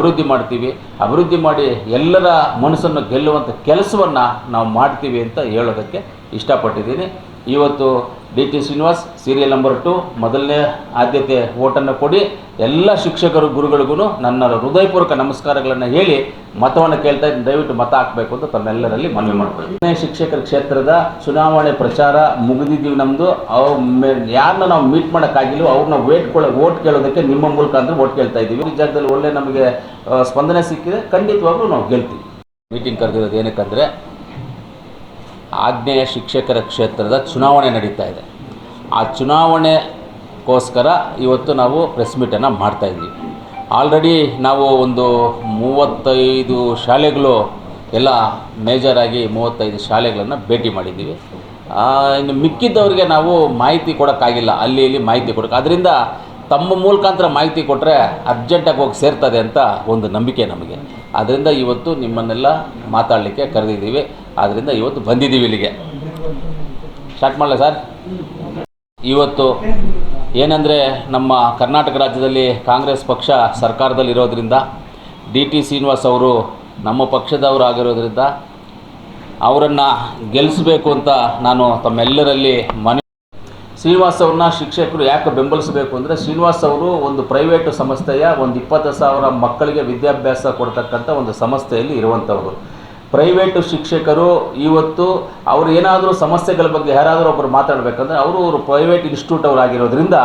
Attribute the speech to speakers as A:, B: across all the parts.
A: ಅಭಿವೃದ್ಧಿ ಮಾಡ್ತೀವಿ. ಅಭಿವೃದ್ಧಿ ಮಾಡಿ ಎಲ್ಲರ ಮನಸ್ಸನ್ನು ಗೆಲ್ಲುವಂಥ ಕೆಲಸವನ್ನು ನಾವು ಮಾಡ್ತೀವಿ ಅಂತ ಹೇಳೋದಕ್ಕೆ ಇಷ್ಟಪಟ್ಟಿದ್ದೀನಿ. ಇವತ್ತು D T Srinivas serial number two ಮೊದಲನೇ ಆದ್ಯತೆ ಓಟನ್ನು ಕೊಡಿ. ಎಲ್ಲ ಶಿಕ್ಷಕರು ಗುರುಗಳಿಗೂ ನನ್ನ ಹೃದಯಪೂರ್ವಕ ನಮಸ್ಕಾರಗಳನ್ನು ಹೇಳಿ ಮತವನ್ನು ಕೇಳ್ತಾ ಇದ್ದೀನಿ. ದಯವಿಟ್ಟು ಮತ ಹಾಕಬೇಕು ಅಂತ ತಮ್ಮೆಲ್ಲರಲ್ಲಿ ಮನವಿ ಮಾಡ್ತೀನಿ ಶಿಕ್ಷಕರ ಕ್ಷೇತ್ರದ ಚುನಾವಣೆ ಪ್ರಚಾರ ಮುಗಿದಿದ್ದೀವಿ ನಮ್ಮದು ಅವ್ರ ಯಾರನ್ನ ನಾವು ಮೀಟ್ ಮಾಡೋಕ್ಕಾಗಿಲ್ಲ ಅವ್ರನ್ನ ವೇಟ್ ಕೊಳ ಓಟ್ ಕೇಳೋದಕ್ಕೆ ನಿಮ್ಮ ಮೂಲಕ ಅಂದರೆ ಓಟ್ ಕೇಳ್ತಾ ಇದ್ದೀವಿ. ಈ ಜಾಗದಲ್ಲಿ ಒಳ್ಳೆ ನಮಗೆ ಸ್ಪಂದನೆ ಸಿಕ್ಕಿದೆ ಖಂಡಿತವಾಗ್ಲೂ ನಾವು ಗೆಲ್ತೀವಿ. ಮೀಟಿಂಗ್ ಕರೆದಿರೋದು ಏನಕ್ಕಂದರೆ ಆಗ್ನೇಯ ಶಿಕ್ಷಕರ ಕ್ಷೇತ್ರದ ಚುನಾವಣೆ ನಡೀತಾ ಇದೆ. ಆ ಚುನಾವಣೆಗೋಸ್ಕರ ಇವತ್ತು ನಾವು ಪ್ರೆಸ್ ಮೀಟನ್ನು ಮಾಡ್ತಾಯಿದ್ವಿ ಆಲ್ರೆಡಿ ನಾವು ಒಂದು ಮೂವತ್ತೈದು ಶಾಲೆಗಳು ಎಲ್ಲ ಮೇಜರಾಗಿ ಮೂವತ್ತೈದು ಶಾಲೆಗಳನ್ನು ಭೇಟಿ ಮಾಡಿದ್ದೀವಿ. ಇನ್ನು ಮಿಕ್ಕಿದ್ದವರಿಗೆ ನಾವು ಮಾಹಿತಿ ಕೊಡೋಕ್ಕಾಗಿಲ್ಲ. ಅಲ್ಲಿ ಇಲ್ಲಿ ಮಾಹಿತಿ ಕೊಡೋಕೆ ಅದರಿಂದ ತಮ್ಮ ಮೂಲಕಾಂತರ ಮಾಹಿತಿ ಕೊಟ್ಟರೆ ಅರ್ಜೆಂಟಾಗಿ ಹೋಗಿ ಸೇರ್ತದೆ ಅಂತ ಒಂದು ನಂಬಿಕೆ ನಮಗೆ. ಅದರಿಂದ ಇವತ್ತು ನಿಮ್ಮನ್ನೆಲ್ಲ ಮಾತಾಡಲಿಕ್ಕೆ ಕರೆದಿದ್ದೀವಿ. ಆದ್ದರಿಂದ ಇವತ್ತು ಬಂದಿದ್ದೀವಿ ಇಲ್ಲಿಗೆ. ಸ್ಟಾರ್ಟ್ ಮಾಡಲ ಸರ್ ಇವತ್ತು ಏನಂದರೆ ನಮ್ಮ ಕರ್ನಾಟಕ ರಾಜ್ಯದಲ್ಲಿ ಕಾಂಗ್ರೆಸ್ ಪಕ್ಷ ಸರ್ಕಾರದಲ್ಲಿರೋದ್ರಿಂದ ಡಿ ಟಿ ಶ್ರೀನಿವಾಸ್ ಅವರು ನಮ್ಮ ಪಕ್ಷದವರು ಆಗಿರೋದ್ರಿಂದ ಅವರನ್ನು ಗೆಲ್ಲಿಸಬೇಕು ಅಂತ ನಾನು ತಮ್ಮೆಲ್ಲರಲ್ಲಿ ಮನೆ ಶ್ರೀನಿವಾಸ್ ಅವ್ರನ್ನ ಶಿಕ್ಷಕರು ಯಾಕೆ ಬೆಂಬಲಿಸಬೇಕು ಅಂದರೆ ಶ್ರೀನಿವಾಸ್ ಅವರು ಒಂದು ಪ್ರೈವೇಟ್ ಸಂಸ್ಥೆಯ ಒಂದು ಇಪ್ಪತ್ತು ಸಾವಿರ ಮಕ್ಕಳಿಗೆ ವಿದ್ಯಾಭ್ಯಾಸ ಕೊಡ್ತಕ್ಕಂಥ ಒಂದು ಸಂಸ್ಥೆಯಲ್ಲಿ ಇರುವಂಥವರು. ಪ್ರೈವೇಟು ಶಿಕ್ಷಕರು ಇವತ್ತು ಅವರು ಏನಾದರೂ ಸಮಸ್ಯೆಗಳ ಬಗ್ಗೆ ಯಾರಾದರೂ ಒಬ್ಬರು ಮಾತಾಡಬೇಕಂದ್ರೆ ಅವರು ಅವರು ಪ್ರೈವೇಟ್ ಇನ್ಸ್ಟಿಟ್ಯೂಟ್ ಅವರಾಗಿರೋದ್ರಿಂದ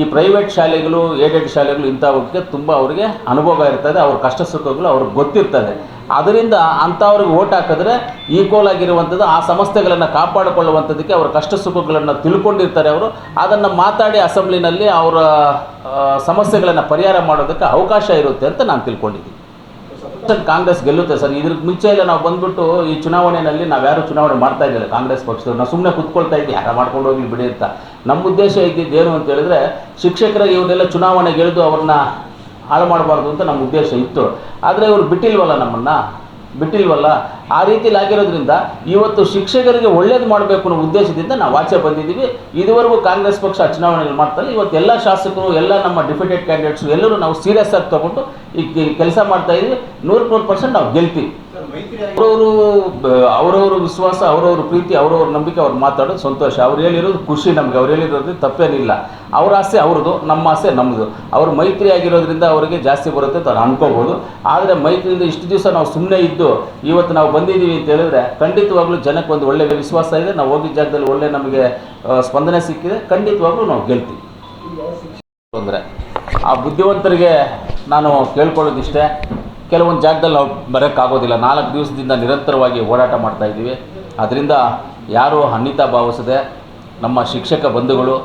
A: ಈ ಪ್ರೈವೇಟ್ ಶಾಲೆಗಳು ಏಡೆಡ್ ಶಾಲೆಗಳು ಇಂಥವಕ್ಕೆ ತುಂಬ ಅವರಿಗೆ ಅನುಭವ ಇರ್ತದೆ, ಅವ್ರ ಕಷ್ಟ ಸುಖಗಳು ಅವ್ರಿಗೆ ಗೊತ್ತಿರ್ತದೆ. ಅದರಿಂದ ಅಂಥವ್ರಿಗೆ ಓಟ್ ಹಾಕಿದ್ರೆ ಈಕ್ವಲ್ ಆಗಿರುವಂಥದ್ದು, ಆ ಸಮಸ್ಯೆಗಳನ್ನು ಕಾಪಾಡಿಕೊಳ್ಳುವಂಥದ್ದಕ್ಕೆ ಅವರ ಕಷ್ಟ ಸುಖಗಳನ್ನು ತಿಳ್ಕೊಂಡಿರ್ತಾರೆ ಅವರು. ಅದನ್ನು ಮಾತಾಡಿ ಅಸೆಂಬ್ಲಿನಲ್ಲಿ ಅವರ ಸಮಸ್ಯೆಗಳನ್ನು ಪರಿಹಾರ ಮಾಡೋದಕ್ಕೆ ಅವಕಾಶ ಇರುತ್ತೆ ಅಂತ ನಾನು ತಿಳ್ಕೊಂಡಿದ್ದೀನಿ. ಕಾಂಗ್ರೆಸ್ ಗೆಲ್ಲುತ್ತೆ ಸರ್. ಇದ್ರ ಮುಂಚೆ ಎಲ್ಲ ನಾವು ಬಂದ್ಬಿಟ್ಟು ಈ ಚುನಾವಣೆಯಲ್ಲಿ ನಾವು ಯಾರು ಚುನಾವಣೆ ಮಾಡ್ತಾ ಇದ್ದಿಲ್ಲ ಕಾಂಗ್ರೆಸ್ ಪಕ್ಷದವ್ರು. ನಾವು ಸುಮ್ಮನೆ ಕುತ್ಕೊಳ್ತಾ ಇದ್ವಿ, ಯಾರ ಮಾಡ್ಕೊಂಡು ಹೋಗಿ ಬಿಡಿ ಅಂತ. ನಮ್ಮ ಉದ್ದೇಶ ಇದ್ದಿದ್ದು ಏನು ಅಂತ ಹೇಳಿದ್ರೆ ಶಿಕ್ಷಕರಿಗೆ ಇವನ್ನೆಲ್ಲ ಚುನಾವಣೆ ಗೆಳೆದು ಅವ್ರನ್ನ ಹಾಳು ಮಾಡಬಾರ್ದು ಅಂತ ನಮ್ಮ ಉದ್ದೇಶ ಇತ್ತು. ಆದರೆ ಇವರು ಬಿಟ್ಟಿಲ್ವಲ್ಲ ನಮ್ಮನ್ನು? ಬಿಟ್ಟಿಲ್ವಲ್ಲ? ಆ ರೀತಿಯಲ್ಲಿ ಆಗಿರೋದ್ರಿಂದ ಇವತ್ತು ಶಿಕ್ಷಕರಿಗೆ ಒಳ್ಳೇದು ಮಾಡಬೇಕು ಅನ್ನೋ ಉದ್ದೇಶದಿಂದ ನಾವು ಆಚೆ ಬಂದಿದ್ದೀವಿ. ಇದುವರೆಗೂ ಕಾಂಗ್ರೆಸ್ ಪಕ್ಷ ಚುನಾವಣೆಗಳು ಮಾಡ್ತಾರೆ ಇವತ್ತು ಎಲ್ಲ ಶಾಸಕರು, ಎಲ್ಲ ನಮ್ಮ ಡಿಫಿಟೆಡ್ ಕ್ಯಾಂಡಿಡೇಟ್ಸು ಎಲ್ಲರೂ ನಾವು ಸೀರಿಯಸ್ ಆಗಿ ತಗೊಂಡು ಈ ಕೆಲಸ ಮಾಡ್ತಾ ಇದ್ದೀವಿ. ನೂರಕ್ಕೆ ನೂರು ಪರ್ಸೆಂಟ್ ನಾವು ಗೆಲ್ತೀವಿ. ಅವರವರು ಅವರವ್ರ ವಿಶ್ವಾಸ, ಅವರವ್ರ ಪ್ರೀತಿ, ಅವರವ್ರ ನಂಬಿಕೆ ಅವ್ರು ಮಾತಾಡೋದು ಸಂತೋಷ. ಅವ್ರು ಹೇಳಿರೋದು ಖುಷಿ ನಮಗೆ. ಅವ್ರು ಹೇಳಿರೋದು ತಪ್ಪೇನಿಲ್ಲ. ಅವ್ರ ಆಸೆ ಅವ್ರದ್ದು, ನಮ್ಮ ಆಸೆ ನಮ್ಮದು ಅವ್ರ ಮೈತ್ರಿ ಆಗಿರೋದ್ರಿಂದ ಅವರಿಗೆ ಜಾಸ್ತಿ ಬರುತ್ತೆ ಅಂತ ಅನ್ಕೋಬೋದು. ಆದರೆ ಮೈತ್ರಿಯಿಂದ ಇಷ್ಟು ದಿವಸ ನಾವು ಸುಮ್ಮನೆ ಇದ್ದು, ಇವತ್ತು ನಾವು ಬಂದಿದ್ದೀವಿ ಅಂತ ಹೇಳಿದ್ರೆ ಖಂಡಿತವಾಗ್ಲೂ ಜನಕ್ಕೆ ಒಂದು ಒಳ್ಳೆಯ ವಿಶ್ವಾಸ ಇದೆ. ನಾವು ಹೋಗಿದ್ದ ಜಾಗದಲ್ಲಿ ಒಳ್ಳೆ ನಮಗೆ ಸ್ಪಂದನೆ ಸಿಕ್ಕಿದೆ. ಖಂಡಿತವಾಗ್ಲೂ ನಾವು ಗೆಲ್ತೀವಿ. ಅಂದರೆ ಆ ಬುದ್ಧಿವಂತರಿಗೆ ನಾನು ಕೇಳ್ಕೊಳ್ಳೋದಿಷ್ಟೇ, ಕೆಲವೊಂದು ಜಾಗದಲ್ಲಿ ನಾವು ಬರೋಕ್ಕಾಗೋದಿಲ್ಲ. ನಾಲ್ಕು ದಿವಸದಿಂದ ನಿರಂತರವಾಗಿ ಓಡಾಟ ಮಾಡ್ತಾ ಇದ್ದೀವಿ. ಅದರಿಂದ ಯಾರು ಅನ್ನಿತಾ ಭಾವಿಸದೆ, ನಮ್ಮ ಶಿಕ್ಷಕ ಬಂಧುಗಳು,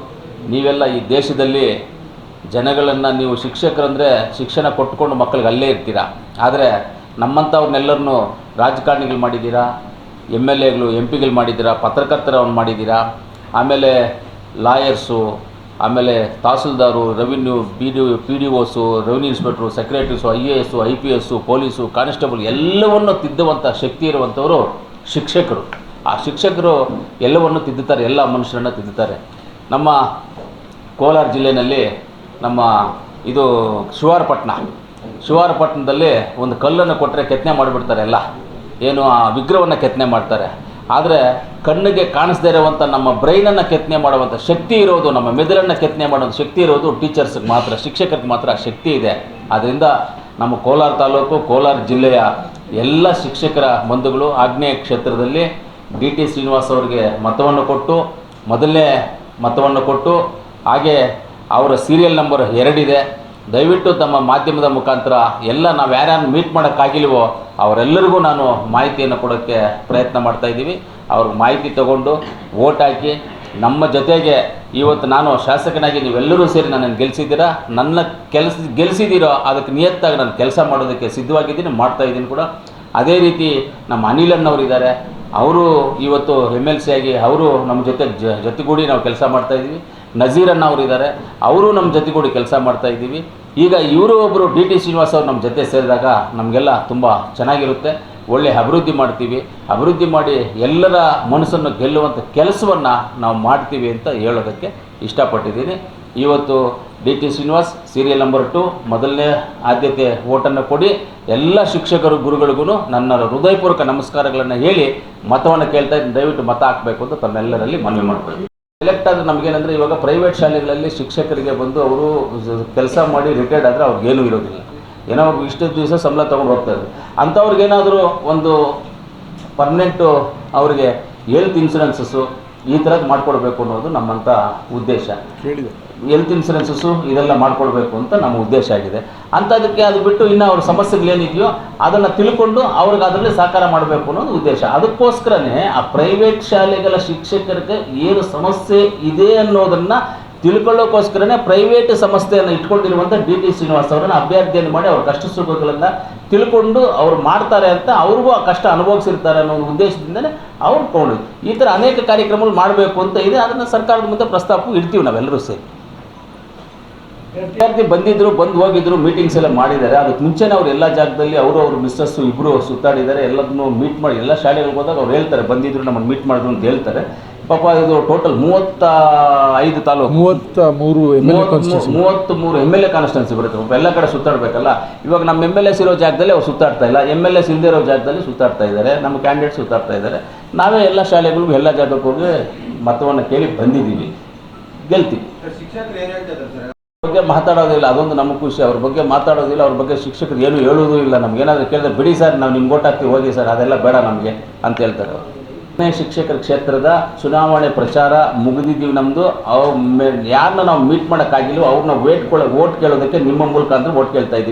A: ನೀವೆಲ್ಲ ಈ ದೇಶದಲ್ಲಿ ಜನಗಳನ್ನು ನೀವು ಶಿಕ್ಷಕರಂದರೆ ಶಿಕ್ಷಣ ಕೊಟ್ಕೊಂಡು ಮಕ್ಕಳಿಗೆ ಅಲ್ಲೇ ಇರ್ತೀರ? ಆದರೆ ನಮ್ಮಂಥವ್ರನ್ನೆಲ್ಲರನ್ನೂ ರಾಜಕಾರಣಿಗಳು ಮಾಡಿದ್ದೀರಾ? ಎಂ ಎಲ್ ಎಗಳು ಎಂ ಪಿಗಳು ಮಾಡಿದ್ದೀರಾ? ಪತ್ರಕರ್ತರವ್ನು ಮಾಡಿದ್ದೀರಾ? ಆಮೇಲೆ ಲಾಯರ್ಸು, ಆಮೇಲೆ tahsildar, revenue, B D P D Os revenue inspectors, secretaries, I A S, I P S, police constable ಎಲ್ಲವನ್ನು ತಿದ್ದುವಂಥ ಶಕ್ತಿ ಇರುವಂಥವರು ಶಿಕ್ಷಕರು. ಆ ಶಿಕ್ಷಕರು ಎಲ್ಲವನ್ನು ತಿದ್ದುತ್ತಾರೆ, ಎಲ್ಲ ಮನುಷ್ಯರನ್ನು ತಿದ್ದುತ್ತಾರೆ. ನಮ್ಮ ಕೋಲಾರ ಜಿಲ್ಲೆಯಲ್ಲಿ ನಮ್ಮ ಇದು ಶಿವಾರಪಟ್ಟಣ. ಶಿವಾರಪಟ್ಟಣದಲ್ಲಿ ಒಂದು ಕಲ್ಲನ್ನು ಕೊಟ್ಟರೆ ಕೆತ್ತನೆ ಮಾಡಿಬಿಡ್ತಾರೆ ಎಲ್ಲ. ಏನು ಆ ವಿಗ್ರಹವನ್ನು ಕೆತ್ತನೆ ಮಾಡ್ತಾರೆ. ಆದರೆ ಕಣ್ಣಿಗೆ ಕಾಣಿಸದೇ ಇರುವಂಥ ನಮ್ಮ ಬ್ರೈನನ್ನು ಕೆತ್ತನೆ ಮಾಡುವಂಥ ಶಕ್ತಿ ಇರೋದು, ನಮ್ಮ ಮೆದುಳನ್ನು ಕೆತ್ತನೆ ಮಾಡುವಂಥ ಶಕ್ತಿ ಇರೋದು ಟೀಚರ್ಸ್ಗೆ ಮಾತ್ರ, ಶಿಕ್ಷಕರಿಗೆ ಮಾತ್ರ ಶಕ್ತಿ ಇದೆ. ಆದ್ದರಿಂದ ನಮ್ಮ ಕೋಲಾರ ತಾಲೂಕು, ಕೋಲಾರ ಜಿಲ್ಲೆಯ ಎಲ್ಲ ಶಿಕ್ಷಕರ ಬಂಧುಗಳು ಆಗ್ನೇಯ ಕ್ಷೇತ್ರದಲ್ಲಿ ಡಿ ಟಿ ಶ್ರೀನಿವಾಸ್ ಅವರಿಗೆ ಮತವನ್ನು ಕೊಟ್ಟು, ಮೊದಲನೇ ಮತವನ್ನು ಕೊಟ್ಟು, ಹಾಗೆ ಅವರ ಸೀರಿಯಲ್ ನಂಬರ್ ಎರಡಿದೆ ದಯವಿಟ್ಟು ತಮ್ಮ ಮಾಧ್ಯಮದ ಮುಖಾಂತರ ಎಲ್ಲ ನಾವು ಯಾರ್ಯಾರು ಮೀಟ್ ಮಾಡೋಕ್ಕಾಗಿಲ್ವೋ ಅವರೆಲ್ಲರಿಗೂ ನಾನು ಮಾಹಿತಿಯನ್ನು ಕೊಡೋಕ್ಕೆ ಪ್ರಯತ್ನ ಮಾಡ್ತಾ ಇದ್ದೀವಿ. ಅವ್ರಿಗೆ ಮಾಹಿತಿ ತಗೊಂಡು ಓಟ್ ಹಾಕಿ ನಮ್ಮ ಜೊತೆಗೆ ಇವತ್ತು ನಾನು ಶಾಸಕನಾಗಿ ನೀವೆಲ್ಲರೂ ಸೇರಿ ನನ್ನನ್ನು ಗೆಲ್ಸಿದ್ದೀರಾ? ನನ್ನ ಕೆಲಸ ಗೆಲ್ಸಿದ್ದೀರೋ? ಅದಕ್ಕೆ ನಿಯತ್ತಾಗಿ ನಾನು ಕೆಲಸ ಮಾಡೋದಕ್ಕೆ ಸಿದ್ಧವಾಗಿದ್ದೀನಿ, ಮಾಡ್ತಾ ಇದ್ದೀನಿ ಕೂಡ. ಅದೇ ರೀತಿ ನಮ್ಮ ಅನಿಲನ್ನವರಿದ್ದಾರೆ ಅವರು ಇವತ್ತು ಎಂ ಎಲ್ ಸಿ ಆಗಿ ಅವರು ನಮ್ಮ ಜೊತೆ ಜೊತೆಗೂಡಿ ನಾವು ಕೆಲಸ ಮಾಡ್ತಾಯಿದ್ದೀವಿ ನಜೀರನ್ನ ಅವರು ಇದ್ದಾರೆ ಅವರು ನಮ್ಮ ಜೊತೆಗೂಡಿ ಕೆಲಸ ಮಾಡ್ತಾ ಇದ್ದೀವಿ. ಈಗ ಇವರು ಒಬ್ಬರು ಡಿ ಟಿ ಶ್ರೀನಿವಾಸ್ ಅವರು ನಮ್ಮ ಜೊತೆ ಸೇರಿದಾಗ ನಮಗೆಲ್ಲ ತುಂಬ ಚೆನ್ನಾಗಿರುತ್ತೆ. ಒಳ್ಳೆ ಅಭಿವೃದ್ಧಿ ಮಾಡ್ತೀವಿ. ಅಭಿವೃದ್ಧಿ ಮಾಡಿ ಎಲ್ಲರ ಮನಸ್ಸನ್ನು ಗೆಲ್ಲುವಂಥ ಕೆಲಸವನ್ನು ನಾವು ಮಾಡ್ತೀವಿ ಅಂತ ಹೇಳೋದಕ್ಕೆ ಇಷ್ಟಪಟ್ಟಿದ್ದೀನಿ. ಇವತ್ತು D T Srinivas serial number two ಮೊದಲನೇ ಆದ್ಯತೆ ಓಟನ್ನು ಕೊಡಿ. ಎಲ್ಲ ಶಿಕ್ಷಕರು ಗುರುಗಳಿಗೂ ನನ್ನ ಹೃದಯಪೂರ್ವಕ ನಮಸ್ಕಾರಗಳನ್ನು ಹೇಳಿ ಮತವನ್ನು ಕೇಳ್ತಾ ದಯವಿಟ್ಟು ಮತ ಹಾಕಬೇಕು ಅಂತ ತಮ್ಮೆಲ್ಲರಲ್ಲಿ ಮನವಿ ಮಾಡ್ತೀನಿ ಸೆಲೆಕ್ಟ್ ಆದರೆ ನಮಗೇನಂದರೆ ಇವಾಗ ಪ್ರೈವೇಟ್ ಶಾಲೆಗಳಲ್ಲಿ ಶಿಕ್ಷಕರಿಗೆ ಬಂದು ಅವರು ಕೆಲಸ ಮಾಡಿ ರಿಟೈರ್ಡ್ ಆದರೆ ಅವ್ರಿಗೇನೂ ಇರೋದಿಲ್ಲ. ಏನೋ ಅವ್ರಿಗೆ ಇಷ್ಟು ದಿವಸ ಸಂಬಳ ತೊಗೊಂಡು ಹೋಗ್ತಾರೆ ಅಂಥವ್ರಿಗೇನಾದರೂ ಒಂದು ಪರ್ಮನೆಂಟು ಅವರಿಗೆ ಹೆಲ್ತ್ ಇನ್ಸೂರೆನ್ಸಸ್ಸು ಈ ಥರದ್ದು ಮಾಡಿಕೊಡ್ಬೇಕು ಅನ್ನೋದು ನಮ್ಮಂಥ ಉದ್ದೇಶ. ಹೆಲ್ತ್ ಇನ್ಸೂರೆನ್ಸಸ್ಸು ಇದೆಲ್ಲ ಮಾಡ್ಕೊಳ್ಬೇಕು ಅಂತ ನಮ್ಮ ಉದ್ದೇಶ ಆಗಿದೆ. ಅಂಥದಕ್ಕೆ ಅದು ಬಿಟ್ಟು ಇನ್ನು ಅವ್ರ ಸಮಸ್ಯೆಗಳೇನಿದೆಯೋ ಅದನ್ನು ತಿಳ್ಕೊಂಡು ಅವ್ರಿಗೆ ಅದರಲ್ಲಿ ಸಹಕಾರ ಮಾಡಬೇಕು ಅನ್ನೋದು ಉದ್ದೇಶ. ಅದಕ್ಕೋಸ್ಕರನೇ ಆ ಪ್ರೈವೇಟ್ ಶಾಲೆಗಳ ಶಿಕ್ಷಕರಿಗೆ ಏನು ಸಮಸ್ಯೆ ಇದೆ ಅನ್ನೋದನ್ನು ತಿಳ್ಕೊಳ್ಳೋಕ್ಕೋಸ್ಕರನೇ ಪ್ರೈವೇಟ್ ಸಂಸ್ಥೆಯನ್ನು ಇಟ್ಕೊಂಡಿರುವಂಥ ಡಿ ಟಿ ಶ್ರೀನಿವಾಸ್ ಅವರನ್ನು ಅಭ್ಯರ್ಥಿಯನ್ನು ಮಾಡಿ ಅವ್ರ ಕಷ್ಟ ಸುಖಗಳನ್ನು ತಿಳ್ಕೊಂಡು ಅವ್ರು ಮಾಡ್ತಾರೆ ಅಂತ ಅವ್ರಿಗೂ ಆ ಕಷ್ಟ ಅನುಭವಿಸಿರ್ತಾರೆ ಅನ್ನೋ ಉದ್ದೇಶದಿಂದಲೇ ಅವ್ರು ಕೊಡೋದು ಈ ಥರ ಅನೇಕ ಕಾರ್ಯಕ್ರಮಗಳು ಮಾಡಬೇಕು ಅಂತ ಇದೆ. ಅದನ್ನು ಸರ್ಕಾರದ ಮುಂದೆ ಪ್ರಸ್ತಾಪ ಇಡ್ತೀವಿ ನಾವೆಲ್ಲರೂ ಸೇರಿ. ವಿದ್ಯಾರ್ಥಿ ಬಂದಿದ್ರು ಬಂದು ಹೋಗಿದ್ರು ಮೀಟಿಂಗ್ಸ್ ಎಲ್ಲ ಮಾಡಿದ್ದಾರೆ. ಅದಕ್ಕೆ ಮುಂಚೆನೇ ಅವ್ರು ಎಲ್ಲ ಜಾಗದಲ್ಲಿ ಅವರು ಅವ್ರ ಮಿಸ್ಸಸ್ಸು ಇಬ್ಬರು ಸುತ್ತಾಡಿದ್ದಾರೆ. ಎಲ್ಲದನ್ನು ಮೀಟ್ ಮಾಡಿ ಎಲ್ಲ ಶಾಲೆಗಳಿಗೆ ಹೋದಾಗ ಅವ್ರು ಹೇಳ್ತಾರೆ ಬಂದಿದ್ರು ನಮ್ಮನ್ನು ಮೀಟ್ ಮಾಡಿದ್ರು ಅಂತ ಹೇಳ್ತಾರೆ. ಪಾಪ ಇದು ಟೋಟಲ್ ಮೂವತ್ತ ಐದು ತಾಲೂಕು.
B: ಮೂವತ್ತ ಮೂರು ಎಂ ಎಲ್ ಎ
A: ಮೂವತ್ತ್ ಮೂರು ಎಂ ಎಲ್ ಎ ಕಾನ್ಸ್ಟೆನ್ಸಿ ಬರುತ್ತೆ. ಒಬ್ಬ ಎಲ್ಲ ಕಡೆ ಸುತ್ತಾಡಬೇಕಲ್ಲ? ಇವಾಗ ನಮ್ಮ ಎಂ ಎಲ್ ಎಸ್ ಇರೋ ಜಾಗದಲ್ಲಿ ಅವ್ರು ಸುತ್ತಾಡ್ತಾ ಇಲ್ಲ. ಎಂ ಎಲ್ ಎಸ್ ಇಲ್ಲದೆ ಇರೋ ಜಾಗದಲ್ಲಿ ಸುತ್ತಾಡ್ತಾ ಇದ್ದಾರೆ. ನಮ್ಮ ಕ್ಯಾಂಡಿಡೇಟ್ ಸುತ್ತಾಡ್ತಾ ಇದ್ದಾರೆ. ನಾವೇ ಎಲ್ಲ ಶಾಲೆಗಳಿಗೂ ಎಲ್ಲ ಜಾಗಕ್ಕೆ ಹೋಗಿ ಮತವನ್ನು ಕೇಳಿ ಬಂದಿದ್ದೀವಿ. ಗೆಲ್ತೀವಿ. ಬಗ್ಗೆ ಮಾತಾಡೋದಿಲ್ಲ, ಅದೊಂದು ನಮಗೆ ಖುಷಿ. ಅವ್ರ ಬಗ್ಗೆ ಮಾತಾಡೋದಿಲ್ಲ, ಅವ್ರ ಬಗ್ಗೆ ಶಿಕ್ಷಕರು ಏನು ಹೇಳೋದು ಇಲ್ಲ. ನಮ್ಗೆ ಏನಾದರೂ ಕೇಳಿದ್ರೆ ಬಿಡಿ ಸರ್, ನಾವು ನಿಮ್ಗೆ ಓಟ್ ಹಾಕ್ತೀವಿ, ಹೋಗಿ ಸರ್, ಅದೆಲ್ಲ ಬೇಡ ನಮಗೆ ಅಂತ ಹೇಳ್ತಾರೆ ಅವರು. ಶಿಕ್ಷಕರ ಕ್ಷೇತ್ರದ ಚುನಾವಣೆ ಪ್ರಚಾರ ಮುಗಿದಿದ್ದೀವಿ ನಮ್ಮದು ಅವ್ರ ಯಾರನ್ನ ನಾವು ಮೀಟ್ ಮಾಡೋಕ್ಕಾಗಿಲ್ಲ ಅವ್ರನ್ನ ವೇಟ್ ಕೊಡ ಓಟ್ ಕೇಳೋದಕ್ಕೆ ನಿಮ್ಮ ಮೂಲಕ ಅಂದ್ರೆ ಓಟ್ ಕೇಳ್ತಾ ಇದ್ದೀವಿ.